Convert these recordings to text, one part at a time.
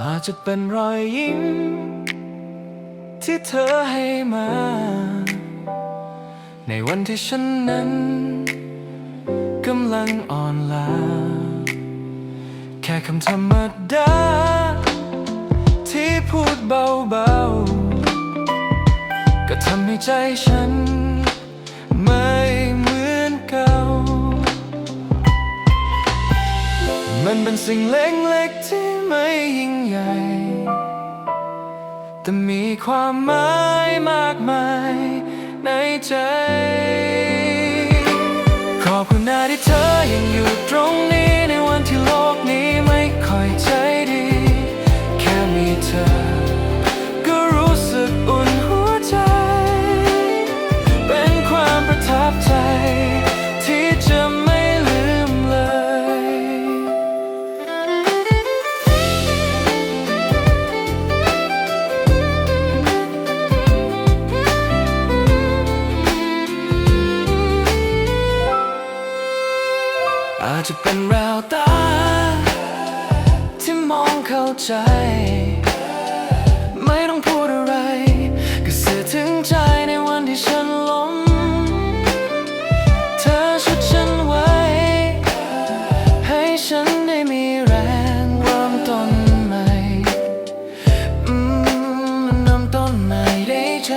อาจะเป็นรอยยิ้ม ที่เธอให้มา ในวันที่ฉันนั้นกำลังอ่อนล้าแค่คำธรรมดา ที่พูดเบาๆ ก็ทำให้ใจฉันไม่เหมือนเก่า มันเป็นสิ่งเล็กๆที่ ไม่ยิ่งใหญ่ แต่มีความหมายมากมายในใจ อาจจะเป็นแววตา ที่มองเข้าใจ ไม่ต้องพูดอะไร ก็สื่อถึงใจในวันที่ฉันล้ม เธอชุดฉันไว้ ให้ฉันได้มีแรงเริ่มต้นใหม่อืมเริ่มต้นใหม่ได้ใจ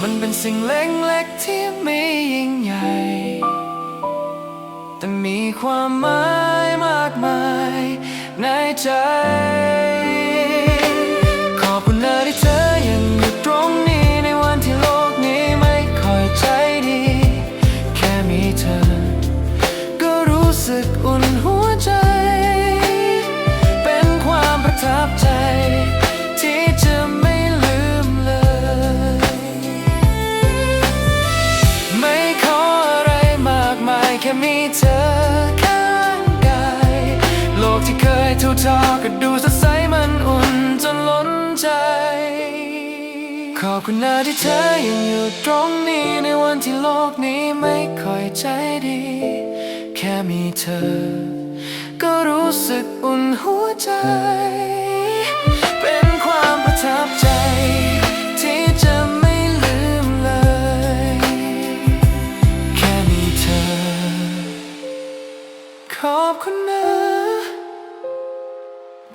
มันเป็นสิ่งเล็กๆที่ไม่ ความหมายมากมายในใจ ขอบคุณนะที่เธอยังอยู่ตรงนี้ในวันที่โลกนี้ไม่ค่อยใจดี แค่มีเธอ ก็รู้สึกอุ่นหัวใจ เป็นความประทับใจที่จะไม่ลืมเลย ไม่ขออะไรมากมายแค่มีเธอ เคยทุกทอก็ดูสดใสมันอุ่นจนล้นใจ ขอบคุณนะที่เธอยังอยู่ตรงนี้ในวันที่โลกนี้ไม่ค่อยใจดี แค่มีเธอ ก็รู้สึกอุ่นหัวใจ เป็นความประทับใจที่จะไม่ลืมเลยแค่มีเธอขอบคุณนะ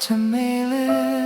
จะไม่ลืม